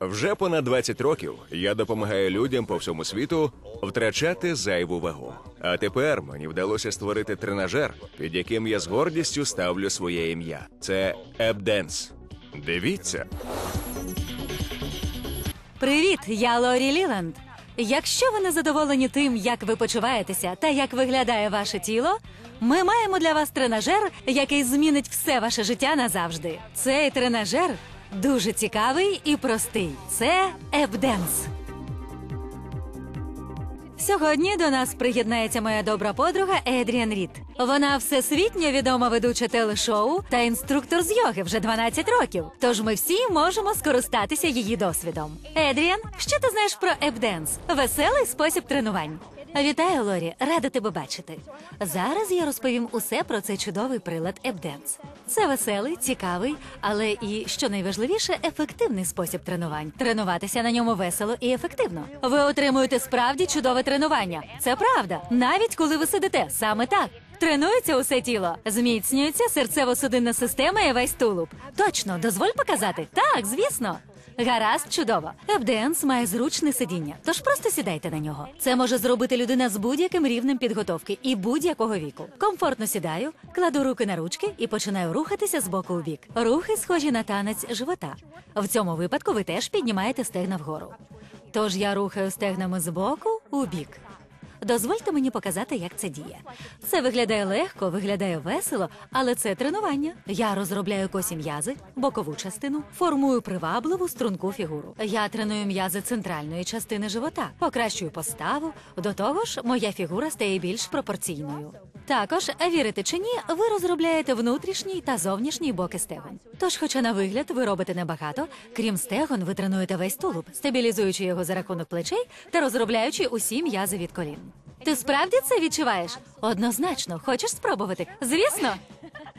Вже понад 20 років я допомагаю людям по всьому світу втрачати зайву вагу. А тепер мені вдалося створити тренажер, під яким я з гордістю ставлю своє ім'я. Це Ебденс. Дивіться. Привіт, я Лорі Ліланд. Якщо ви не задоволені тим, як ви почуваєтеся та як виглядає ваше тіло, ми маємо для вас тренажер, який змінить все ваше життя назавжди. Цей тренажер дуже цікавий і простий. Це Епденс. Сьогодні до нас приєднається моя добра подруга Едріан Рід. Вона всесвітньо відома ведуча телешоу та інструктор з йоги вже 12 років. Тож ми всі можемо скористатися її досвідом. Едріан, що ти знаєш про епденс? Веселий спосіб тренувань. Вітаю, Лорі, рада тебе бачити. Зараз я розповім усе про цей чудовий прилад Епденс. Це веселий, цікавий, але і що найважливіше, ефективний спосіб тренувань. Тренуватися на ньому весело і ефективно. Ви отримуєте справді чудове тренування. Це правда, навіть коли ви сидите саме так. Тренується усе тіло, зміцнюється серцево-судинна система і весь тулуб. Точно, дозволь показати. Так, звісно. Гаразд, чудово. Епденс має зручне сидіння, тож просто сідайте на нього. Це може зробити людина з будь-яким рівнем підготовки і будь-якого віку. Комфортно сідаю, кладу руки на ручки і починаю рухатися з боку у бік. Рухи схожі на танець живота. В цьому випадку ви теж піднімаєте стегна вгору. Тож я рухаю стегнами з боку у бік. Дозвольте мені показати, як це діє. Це виглядає легко, виглядає весело, але це тренування. Я розробляю косі м'язи, бокову частину, формую привабливу струнку фігуру. Я треную м'язи центральної частини живота, покращую поставу. До того ж, моя фігура стає більш пропорційною. Також, вірите чи ні, ви розробляєте внутрішній та зовнішній боки стегон. Тож, хоча на вигляд ви робите небагато, крім стегон, ви тренуєте весь тулуб, стабілізуючи його за рахунок плечей та розробляючи усі м'язи від колін. Ти справді це відчуваєш? Однозначно, хочеш спробувати? Звісно.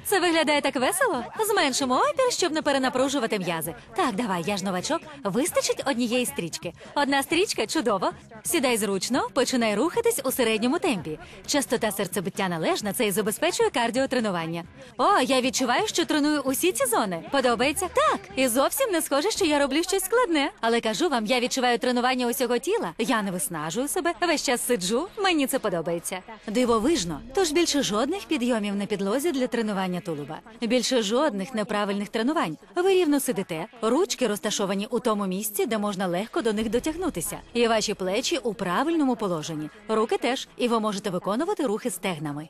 Це виглядає так весело. Зменшимо опір, щоб не перенапружувати м'язи. Так, давай, я ж новачок. Вистачить однієї стрічки. Одна стрічка чудово. Сідай зручно, починай рухатись у середньому темпі. Частота серцебиття належна, це і забезпечує кардіотренування. О, я відчуваю, що треную усі ці зони. Подобається? Так, і зовсім не схоже, що я роблю щось складне. Але кажу вам, я відчуваю тренування усього тіла. Я не виснажую себе. Весь час сиджу. Мені це подобається. Дивовижно. Тож більше жодних підйомів на підлозі для тренування тулуба. Більше жодних неправильних тренувань. Ви рівно сидите, ручки розташовані у тому місці, де можна легко до них дотягнутися. І ваші плечі у правильному положенні. Руки теж, і ви можете виконувати рухи стегнами.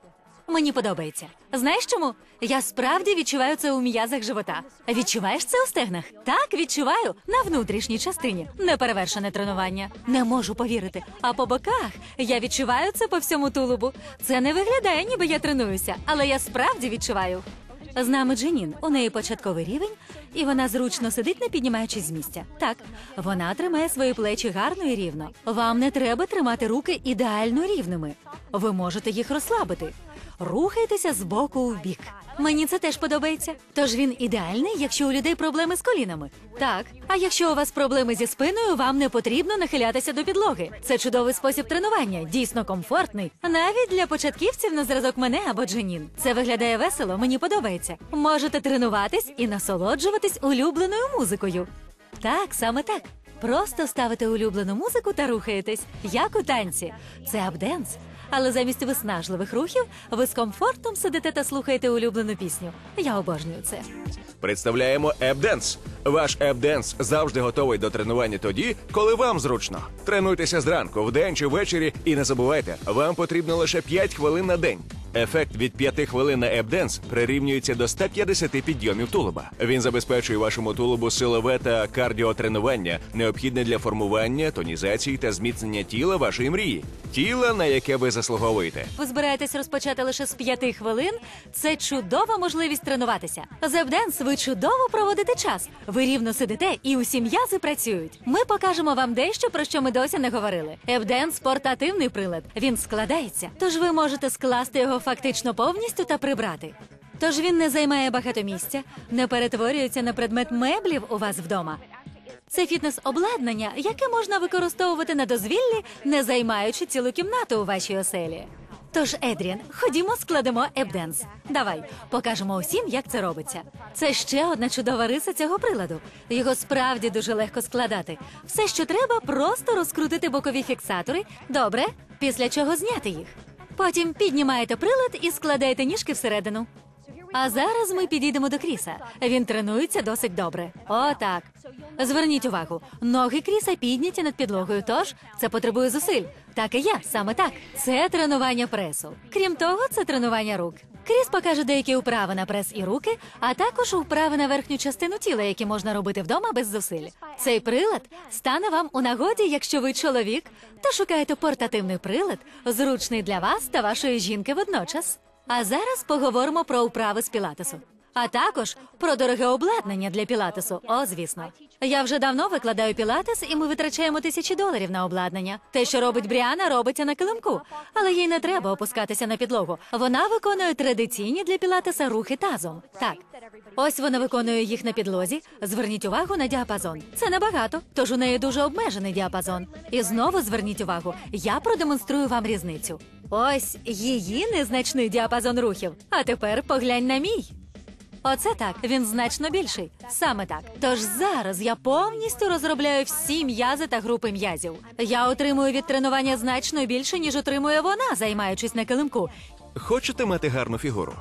Мені подобається. Знаєш чому? Я справді відчуваю це у м'язах живота. Відчуваєш це у стегнах? Так, відчуваю на внутрішній частині. Неперевершене тренування. Не можу повірити. А по боках я відчуваю це по всьому тулубу. Це не виглядає, ніби я тренуюся, але я справді відчуваю. З нами Дженін. У неї початковий рівень, і вона зручно сидить, не піднімаючись з місця. Так, вона тримає свої плечі гарно і рівно. Вам не треба тримати руки ідеально рівними. Ви можете їх розслабити. Рухайтеся з боку у бік. Мені це теж подобається. Тож він ідеальний, якщо у людей проблеми з колінами. Так, а якщо у вас проблеми зі спиною, вам не потрібно нахилятися до підлоги. Це чудовий спосіб тренування, дійсно комфортний. Навіть для початківців на зразок мене або Дженін. Це виглядає весело, мені подобається. Можете тренуватись і насолоджуватись улюбленою музикою. Так, саме так. Просто ставите улюблену музику та рухаєтесь, як у танці. Це апденс. Але замість виснажливих рухів ви з комфортом сидите та слухаєте улюблену пісню. Я обожнюю це. Представляємо Епденс. Ваш Епденс завжди готовий до тренування тоді, коли вам зручно. Тренуйтеся зранку, вдень чи ввечері, і не забувайте, вам потрібно лише 5 хвилин на день. Ефект від 5 хвилин на Епденс прирівнюється до 150 підйомів тулуба. Він забезпечує вашому тулубу силове та кардіотренування, необхідне для формування, тонізації та зміцнення тіла вашої мрії. Тіла, на яке ви заслуговуєте. Ви збираєтесь розпочати лише з п'яти хвилин. Це чудова можливість тренуватися. З Епденс ви чудово проводите час. Ви рівно сидите і усі м'язи працюють. Ми покажемо вам дещо, про що ми досі не говорили. Епденс портативний прилад. Він складається, тож ви можете скласти його фактично повністю та прибрати. Тож він не займає багато місця, не перетворюється на предмет меблів у вас вдома. Це фітнес-обладнання, яке можна використовувати на дозвіллі, не займаючи цілу кімнату у вашій оселі. Тож, Едріан, ходімо, складемо епденс. Давай, покажемо усім, як це робиться. Це ще одна чудова риса цього приладу. Його справді дуже легко складати. Все, що треба, просто розкрутити бокові фіксатори. Добре, після чого зняти їх. Потім піднімаєте прилад і складаєте ніжки всередину. А зараз ми підійдемо до Кріса. Він тренується досить добре. О, так. Зверніть увагу, ноги Кріса підняті над підлогою, тож це потребує зусиль. Так і я, саме так. Це тренування пресу. Крім того, це тренування рук. Кріс покаже деякі вправи на прес і руки, а також вправи на верхню частину тіла, які можна робити вдома без зусиль. Цей прилад стане вам у нагоді, якщо ви чоловік, то шукаєте портативний прилад, зручний для вас та вашої жінки водночас. А зараз поговоримо про вправи з пілатесу. А також про дороге обладнання для пілатесу. О, звісно. Я вже давно викладаю пілатес, і ми витрачаємо тисячі доларів на обладнання. Те, що робить Бріана, робиться на килимку, але їй не треба опускатися на підлогу. Вона виконує традиційні для пілатеса рухи тазом. Так. Ось вона виконує їх на підлозі. Зверніть увагу на діапазон. Це небагато, тож у неї дуже обмежений діапазон. І знову зверніть увагу, я продемонструю вам різницю. Ось її незначний діапазон рухів. А тепер поглянь на мій. Оце так, він значно більший. Саме так. Тож зараз я повністю розробляю всі м'язи та групи м'язів. Я отримую від тренування значно більше, ніж отримує вона, займаючись на килимку. Хочете мати гарну фігуру?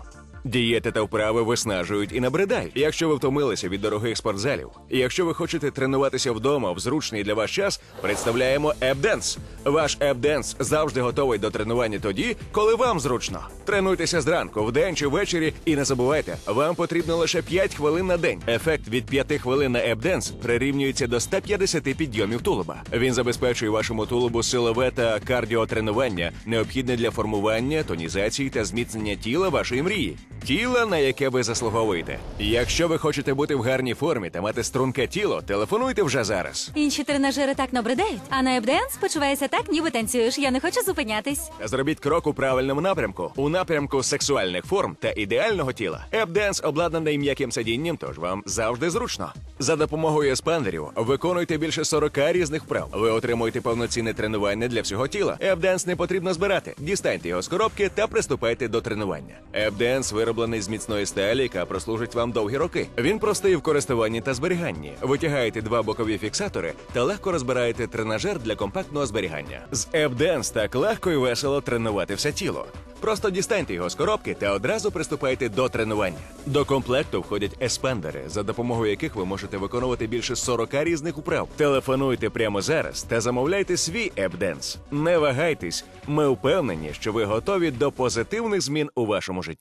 Дієти та вправи виснажують і набридають. Якщо ви втомилися від дорогих спортзалів, і якщо ви хочете тренуватися вдома в зручний для вас час, представляємо ЕПДенс. Ваш ЕПДенс завжди готовий до тренування тоді, коли вам зручно. Тренуйтеся зранку, вдень чи ввечері, і не забувайте, вам потрібно лише 5 хвилин на день. Ефект від 5 хвилин на ЕПДенс прирівнюється до 150 підйомів тулуба. Він забезпечує вашому тулубу силове та кардіотренування, необхідне для формування, тонізації та зміцнення тіла вашої мрії. Тіла, на яке ви заслуговуєте. Якщо ви хочете бути в гарній формі та мати струнке тіло, телефонуйте вже зараз. Інші тренажери так набридають, а на епденс почувається так, ніби танцюєш. Я не хочу зупинятись. Зробіть крок у правильному напрямку, у напрямку сексуальних форм та ідеального тіла. Епденс обладнаний м'яким сидінням, тож вам завжди зручно. За допомогою еспандерів виконуйте більше 40 різних вправ. Ви отримуєте повноцінне тренування для всього тіла. Епденс не потрібно збирати. Дістаньте його з коробки та приступайте до тренування. Епденс вироблений з міцної сталі, яка прослужить вам довгі роки. Він простий в користуванні та зберіганні. Витягаєте два бокові фіксатори та легко розбираєте тренажер для компактного зберігання. З Епденс так легко і весело тренувати все тіло. Просто дістаньте його з коробки та одразу приступайте до тренування. До комплекту входять еспандери, за допомогою яких ви можете виконувати більше 40 різних управ. Телефонуйте прямо зараз та замовляйте свій епденс. Не вагайтесь, ми впевнені, що ви готові до позитивних змін у вашому житті.